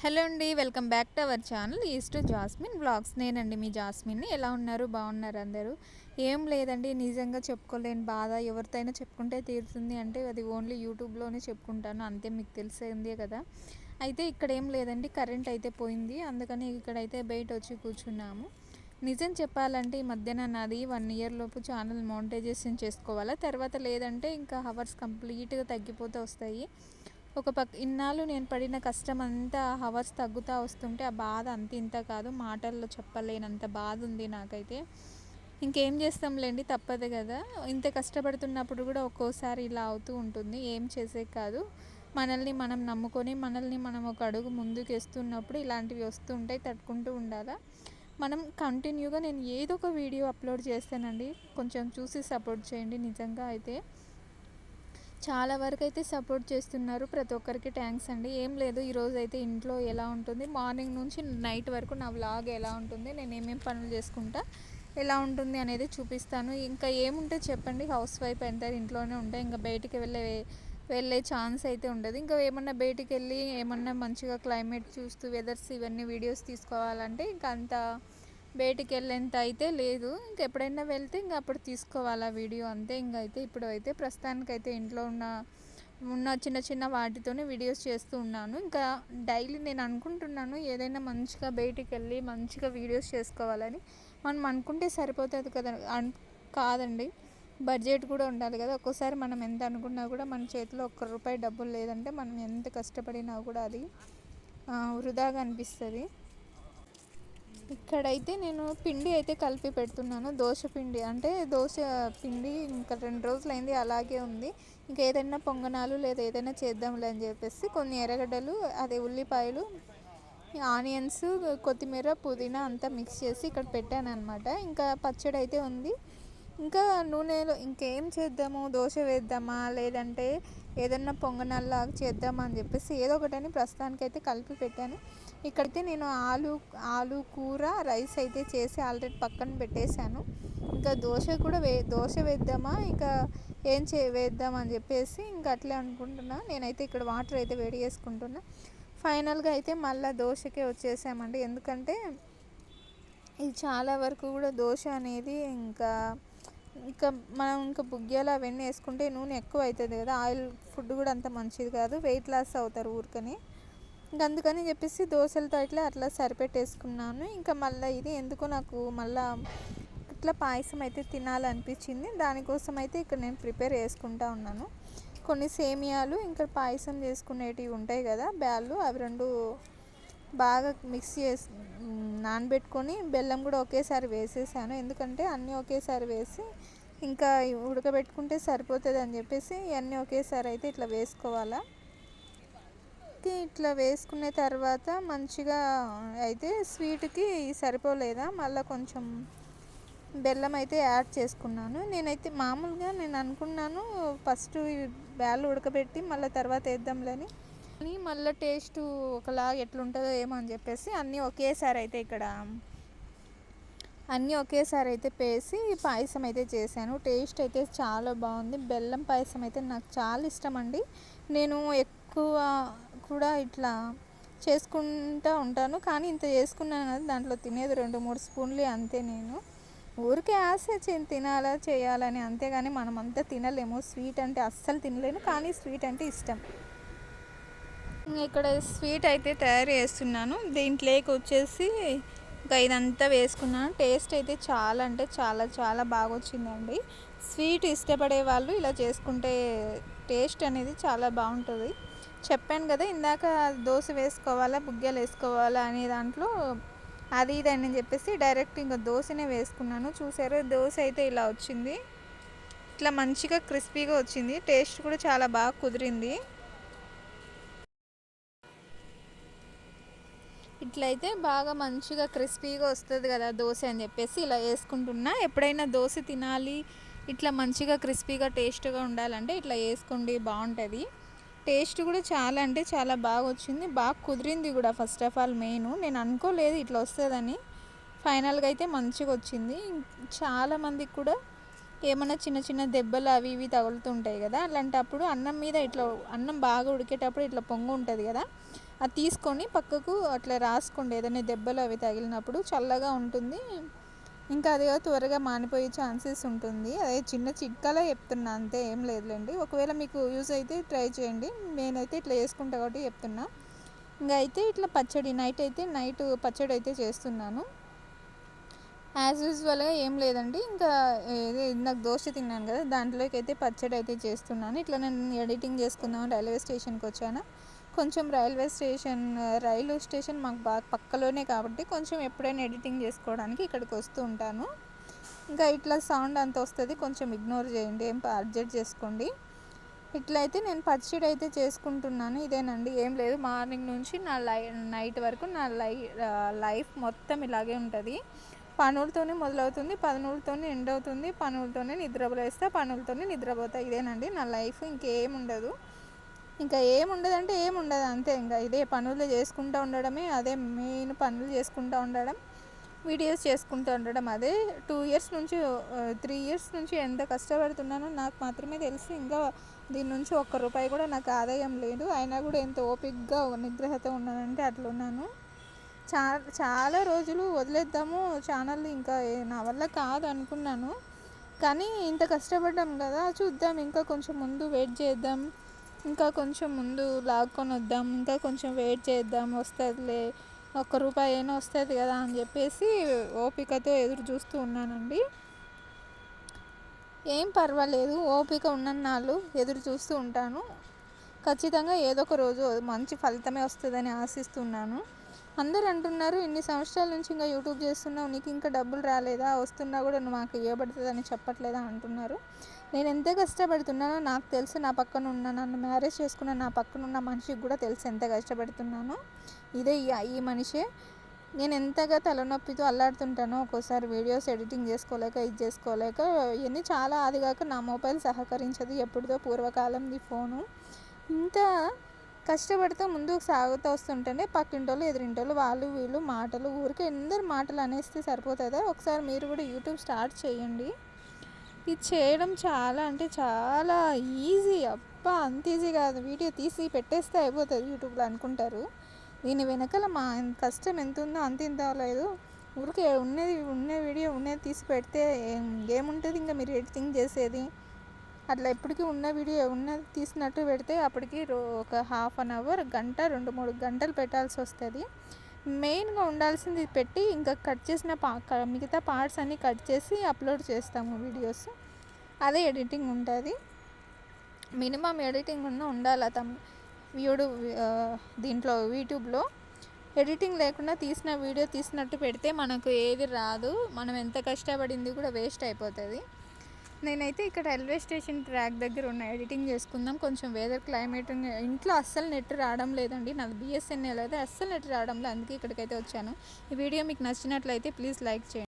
Hello అండి welcome back to our channel east Jasmine blogs నేనండి మీ జాస్మిన్ని. ఎలా ఉన్నారు? బాగున్నారు అందరూ? ఏం లేదండి నిజంగా చెప్పుకోలేని బాధ. ఎవరితోనైనా చెప్పుకుంటే తీరుతుంది అంటే అది ఓన్లీ యూట్యూబ్లోనే చెప్పుకుంటాను. అంతే మీకు తెలిసిందే కదా. అయితే ఇక్కడ ఏం లేదండి కరెంట్ అయితే పోయింది. అందుకని ఇక్కడైతే బయట వచ్చి కూర్చున్నాము. నిజం చెప్పాలంటే ఈ మధ్యన నాది వన్ ఇయర్ లోపు ఛానల్ మోనిటైజేషన్ చేసుకోవాలా? తర్వాత లేదంటే ఇంకా హవర్స్ కంప్లీట్గా తగ్గిపోతూ వస్తాయి. ఒక పక్క ఇన్నాళ్ళు నేను పడిన కష్టం అంతా హవర్స్ తగ్గుతూ వస్తుంటే ఆ బాధ అంత ఇంత కాదు మాటల్లో చెప్పలేనంత బాధ ఉంది నాకైతే. ఇంకేం చేస్తాంలేండి తప్పదు కదా. ఇంత కష్టపడుతున్నప్పుడు కూడా ఒక్కోసారి ఇలా అవుతూ ఉంటుంది ఏం చేసే కాదు. మనల్ని మనం నమ్ముకొని మనల్ని మనం ఒక అడుగు ముందుకు వేస్తున్నప్పుడు ఇలాంటివి వస్తుంటాయి తట్టుకుంటూ ఉండాలా? మనం కంటిన్యూగా నేను ఏదో ఒక వీడియో అప్లోడ్ చేస్తానండి. కొంచెం చూసి సపోర్ట్ చేయండి నిజంగా అయితే. చాలా వరకు అయితే సపోర్ట్ చేస్తున్నారు ప్రతి ఒక్కరికి థ్యాంక్స్ అండి. ఏం లేదు ఈరోజు అయితే ఇంట్లో ఎలా ఉంటుంది? మార్నింగ్ నుంచి నైట్ వరకు నా వ్లాగ్ ఎలా ఉంటుంది? నేను ఏమేమి పనులు చేసుకుంటా? ఎలా ఉంటుంది అనేది చూపిస్తాను. ఇంకా ఏముంటే చెప్పండి. హౌస్ వైఫ్ ఎంత ఇంట్లోనే ఉంటాయి ఇంకా బయటికి వెళ్ళే వెళ్ళే ఛాన్స్ అయితే ఉండదు. ఇంకా ఏమన్నా బయటికి వెళ్ళి ఏమన్నా మంచిగా క్లైమేట్ చూస్తూ వెదర్స్ ఇవన్నీ వీడియోస్ తీసుకోవాలంటే ఇంకా అంత బయటికి వెళ్ళేంత అయితే లేదు. ఇంక ఎప్పుడైనా వెళ్తే ఇంకా అప్పుడు తీసుకోవాలా వీడియో అంతే. ఇంక అయితే ఇప్పుడు అయితే ప్రస్తుతానికైతే ఇంట్లో ఉన్న ఉన్న చిన్న చిన్న వాటితోనే వీడియోస్ చేస్తూ ఉన్నాను. ఇంకా డైలీ నేను అనుకుంటున్నాను ఏదైనా మంచిగా బయటికి వెళ్ళి మంచిగా వీడియోస్ చేసుకోవాలని. మనం అనుకుంటే సరిపోతుంది కదా అన్ కాదండి. బడ్జెట్ కూడా ఉండాలి కదా. ఒక్కోసారి మనం ఎంత అనుకున్నా కూడా మన చేతిలో ఒక్క రూపాయి డబ్బులు లేదంటే మనం ఎంత కష్టపడినా కూడా అది వృధాగా అనిపిస్తుంది. ఇక్కడైతే నేను పిండి అయితే కలిపి పెడుతున్నాను. దోశ పిండి అంటే దోశ పిండి ఇంకా రెండు రోజులైంది అలాగే ఉంది. ఇంకా ఏదైనా పొంగనాలు లేదా ఏదైనా చేద్దాంలే అని చెప్పేసి కొన్ని ఎర్రగడ్డలు అదే ఉల్లిపాయలు ఆనియన్స్ కొత్తిమీర పుదీనా అంతా మిక్స్ చేసి ఇక్కడ పెట్టాను అనమాట ఇంకా పచ్చడి అయితే ఉంది. ఇంకా నూనెలో ఇంకేం చేద్దాము? దోశ వేద్దామా? లేదంటే ఏదన్నా పొంగనాల్లాగా చేద్దామని చెప్పేసి ఏదో ఒకటని ప్రస్తుతానికైతే కలిపి పెట్టాను. ఇక్కడైతే నేను ఆలు ఆలు కూర రైస్ అయితే చేసి ఆల్రెడీ పక్కన పెట్టేశాను. ఇంకా దోశ కూడా వే దోశ వేద్దామా? ఇంకా ఏం చే వేద్దామని చెప్పేసి ఇంకా అట్లే అనుకుంటున్నా. నేనైతే ఇక్కడ వాటర్ అయితే వేడి చేసుకుంటున్నా. ఫైనల్గా అయితే మళ్ళీ దోశకే వచ్చేసామండి. ఎందుకంటే ఇది చాలా వరకు కూడా దోశ అనేది ఇంకా ఇంకా మనం ఇంకా బుగ్గ్యాలు అవన్నీ వేసుకుంటే నూనె ఎక్కువ అవుతుంది కదా ఆయిల్ ఫుడ్ కూడా అంత మంచిది కాదు వెయిట్ లాస్ అవుతారు ఊరికని. ఇంక అందుకని చెప్పేసి దోశలతో ఇట్లా అట్లా సరిపెట్టేసుకున్నాను. ఇంకా మళ్ళీ ఇది ఎందుకో నాకు మళ్ళీ ఇట్లా పాయసం అయితే తినాలనిపించింది. దానికోసం అయితే ఇక్కడ నేను ప్రిపేర్ చేసుకుంటా ఉన్నాను. కొన్ని సేమియాలు ఇంకా పాయసం చేసుకునేటివి ఉంటాయి కదా బ్యాళ్ళు అవి రెండు బాగా మిక్స్ చేసి నానబెట్టుకొని బెల్లం కూడా ఒకేసారి వేసేసాను. ఎందుకంటే అన్నీ ఒకేసారి వేసి ఇంకా ఉడకబెట్టుకుంటే సరిపోతుంది అని చెప్పేసి ఇవన్నీ ఒకేసారి అయితే ఇట్లా వేసుకోవాలా. ఇట్లా వేసుకున్న తర్వాత మంచిగా అయితే స్వీట్కి సరిపోలేదా? మళ్ళీ కొంచెం బెల్లం అయితే యాడ్ చేసుకున్నాను. నేనైతే మామూలుగా నేను అనుకున్నాను ఫస్ట్ బ్యాల్ ఉడకబెట్టి మళ్ళీ తర్వాత వేద్దాంలేని అని మళ్ళీ టేస్ట్ ఒకలా ఎట్లుంటుందో ఏమో అని చెప్పేసి అన్నీ ఒకేసారి అయితే ఇక్కడ అన్నీ ఒకేసారి అయితే పేసి పాయసం అయితే చేశాను. టేస్ట్ అయితే చాలా బాగుంది. బెల్లం పాయసం అయితే నాకు చాలా ఇష్టం అండి. నేను ఎక్కువ కూడా ఇట్లా చేసుకుంటూ ఉంటాను. కానీ ఇంత చేసుకున్నాను కదా దాంట్లో తినేది రెండు మూడు స్పూన్లు అంతే నేను. ఊరికే ఆశ తినాలా చేయాలని అంతేగాని మనం అంతా తినలేము. స్వీట్ అంటే అస్సలు తినలేను కానీ స్వీట్ అంటే ఇష్టం. ఇక్కడ స్వీట్ అయితే తయారు చేస్తున్నాను. దీంట్లోకి వచ్చేసి ఇంకా ఇదంతా వేసుకున్నాను. టేస్ట్ అయితే చాలా అంటే చాలా చాలా బాగా వచ్చిందండి. స్వీట్ ఇష్టపడే వాళ్ళు ఇలా చేసుకుంటే టేస్ట్ అనేది చాలా బాగుంటుంది. చెప్పాను కదా ఇందాక దోశ వేసుకోవాలా బుగ్గలు వేసుకోవాలా అనే దాంట్లో అది ఇది అని చెప్పేసి డైరెక్ట్ ఇంకా దోశనే వేసుకున్నాను. చూసారు దోశ అయితే ఇలా వచ్చింది. ఇట్లా మంచిగా క్రిస్పీగా వచ్చింది. టేస్ట్ కూడా చాలా బాగా కుదిరింది. ఇట్లయితే బాగా మంచిగా క్రిస్పీగా వస్తుంది కదా దోశ అని చెప్పేసి ఇలా వేసుకుంటున్నా. ఎప్పుడైనా దోశ తినాలి ఇట్లా మంచిగా క్రిస్పీగా టేస్ట్గా ఉండాలంటే ఇట్లా వేసుకోండి బాగుంటుంది. టేస్ట్ కూడా చాలా అంటే చాలా బాగా వచ్చింది. బాగా కుదిరింది కూడా ఫస్ట్ ఆఫ్ ఆల్ మెయిన్. నేను అనుకోలేదు ఇట్లా వస్తుందని. ఫైనల్గా అయితే మంచిగా వచ్చింది. చాలామందికి కూడా ఏమైనా చిన్న చిన్న దెబ్బలు అవి ఇవి తగులుతుంటాయి కదా అలాంటప్పుడు అన్నం మీద ఇట్లా అన్నం బాగా ఉడికేటప్పుడు ఇట్లా పొంగు ఉంటుంది కదా అది తీసుకొని పక్కకు అట్లా రాసుకోండి. ఏదైనా దెబ్బలు అవి తగిలినప్పుడు చల్లగా ఉంటుంది. ఇంకా అది త్వరగా మానిపోయే ఛాన్సెస్ ఉంటుంది. అదే చిన్న చిట్కాలో చెప్తున్నా అంతే ఏం లేదులేండి. ఒకవేళ మీకు యూజ్ అయితే ట్రై చేయండి. నేనైతే ఇట్లా వేసుకుంటా కాబట్టి చెప్తున్నా. ఇంకా అయితే ఇట్లా పచ్చడి నైట్ అయితే నైట్ పచ్చడి అయితే చేస్తున్నాను. యాజ్ యూజువల్గా ఏం లేదండి. ఇంకా ఏదో నాకు దోశ తిన్నాను కదా దాంట్లోకి అయితే పచ్చడి అయితే చేస్తున్నాను. ఇట్లా నేను ఎడిటింగ్ చేసుకుందాం రైల్వే స్టేషన్కి వచ్చాను. కొంచెం రైల్వే స్టేషన్ రైలు స్టేషన్ మాకు బాగా పక్కలోనే కాబట్టి కొంచెం ఎప్పుడైనా ఎడిటింగ్ చేసుకోవడానికి ఇక్కడికి వస్తూ ఉంటాను. ఇంకా ఇట్లా సౌండ్ అంత వస్తుంది కొంచెం ఇగ్నోర్ చేయండి ఏం అడ్జస్ట్ చేసుకోండి. ఇట్లయితే నేను పచ్చడి అయితే చేసుకుంటున్నాను. ఇదేనండి ఏం లేదు. మార్నింగ్ నుంచి నా లై నైట్ వరకు నా లై లైఫ్ మొత్తం ఇలాగే ఉంటుంది. పనులతోనే మొదలవుతుంది పనులతోనే ఎండ్ అవుతుంది పనులతోనే నిద్రపోలేస్తా పనులతోనే నిద్రపోతా. ఇదేనండి నా లైఫ్ ఇంకేం ఉండదు ఇంకా ఏముండదంటే ఏముండదు అంతే ఇంకా. ఇదే పనులు చేసుకుంటూ ఉండడమే అదే మెయిన్ పనులు చేసుకుంటూ ఉండడం వీడియోస్ చేసుకుంటూ ఉండడం అదే. టూ ఇయర్స్ నుంచి త్రీ ఇయర్స్ నుంచి ఎంత కష్టపడుతున్నానో నాకు మాత్రమే తెలుసు. ఇంకా దీని నుంచి ఒక్క రూపాయి కూడా నాకు ఆదాయం లేదు. అయినా కూడా ఎంత ఓపిక్గా నిగ్రహత ఉన్నానంటే అట్లా ఉన్నాను చా చాలా రోజులు వదిలేద్దాము ఛానల్ ఇంకా నా వల్ల కాదు అనుకున్నాను కానీ ఇంత కష్టపడ్డాం కదా చూద్దాం ఇంకా కొంచెం ముందు వెయిట్ చేద్దాం. ఇంకా కొంచెం ముందు లాక్కొని వద్దాం ఇంకా కొంచెం వెయిట్ చేద్దాం వస్తుందిలే ఒక్క రూపాయి అయినా వస్తుంది కదా అని చెప్పేసి ఓపికతో ఎదురు చూస్తూ ఉన్నానండి. ఏం పర్వాలేదు ఓపిక ఉన్నన్నాళ్ళు ఎదురు చూస్తూ ఉంటాను. ఖచ్చితంగా ఏదో ఒక రోజు మంచి ఫలితమే వస్తుందని ఆశిస్తున్నాను. అందరు అంటున్నారు ఇన్ని సంవత్సరాల నుంచి ఇంకా యూట్యూబ్ చేస్తున్నావు నీకు ఇంకా డబ్బులు రాలేదా? వస్తున్నా కూడా నువ్వు మాకు ఇవ్వబడుతుందని చెప్పట్లేదా? అంటున్నారు. నేను ఎంత కష్టపడుతున్నానో నాకు తెలుసు నా పక్కన ఉన్న నన్ను మ్యారేజ్ చేసుకున్న నా పక్కన ఉన్న మనిషికి కూడా తెలుసు ఎంత కష్టపడుతున్నానో. ఇదే ఈ మనిషే. నేను ఎంతగా తలనొప్పితో అల్లాడుతుంటానో ఒక్కోసారి వీడియోస్ ఎడిటింగ్ చేసుకోలేక ఇది చేసుకోలేక ఇవన్నీ చాలా అదిగాక నా మొబైల్ సహకరించదు ఎప్పుడుదో ఈ ఫోను. ఇంత కష్టపడితే ముందుకు సాగుతూ వస్తుంటేనే పక్కింటోళ్ళు ఎదురింటోళ్ళు వాళ్ళు వీళ్ళు మాటలు ఊరికే ఎందరు మాటలు అనేస్తే సరిపోతుందా? ఒకసారి మీరు కూడా యూట్యూబ్ స్టార్ట్ చేయండి. ఇది చేయడం చాలా అంటే చాలా ఈజీ. అబ్బా అంత ఈజీ కాదు. వీడియో తీసి పెట్టేస్తే అయిపోతుంది యూట్యూబ్లో అనుకుంటారు. దీని వెనకాల మా కష్టం ఎంత ఉందో అంత ఇంత లేదు. ఊరికే ఉన్నది ఉన్న వీడియో ఉన్నది తీసి పెడితే ఏముంటుంది? ఇంకా మీరు ఎడిటింగ్ చేసేది. అట్లా ఎప్పటికీ ఉన్న వీడియో ఉన్నది తీసినట్టు పెడితే అప్పటికి ఒక హాఫ్ అన్ అవర్ గంట రెండు మూడు గంటలు పెట్టాల్సి వస్తుంది. మెయిన్గా ఉండాల్సింది పెట్టి ఇంకా కట్ చేసిన పా మిగతా పార్ట్స్ అన్నీ కట్ చేసి అప్లోడ్ చేస్తాము వీడియోస్ అదే ఎడిటింగ్ ఉంటుంది. మినిమం ఎడిటింగ్ ఉన్న ఉండాలి తమ యూట్యూబ్ దీంట్లో యూట్యూబ్లో ఎడిటింగ్ లేకుండా తీసిన వీడియో తీసినట్టు పెడితే మనకు ఏది రాదు. మనం ఎంత కష్టపడింది కూడా వేస్ట్ అయిపోతుంది. నేనైతే ఇక్కడ రైల్వే స్టేషన్ ట్రాక్ దగ్గర ఉన్న ఎడిటింగ్ చేసుకుందాం. కొంచెం వెదర్ క్లైమేట్ ఇంట్లో అస్సలు నెట్ రావడం లేదండి. నాది బిఎస్ఎన్ఎల్ అయితే అస్సలు నెట్ రావడం లేదు. అందుకే ఇక్కడికైతే వచ్చాను. ఈ వీడియో మీకు నచ్చినట్లయితే ప్లీజ్ లైక్ చేయండి.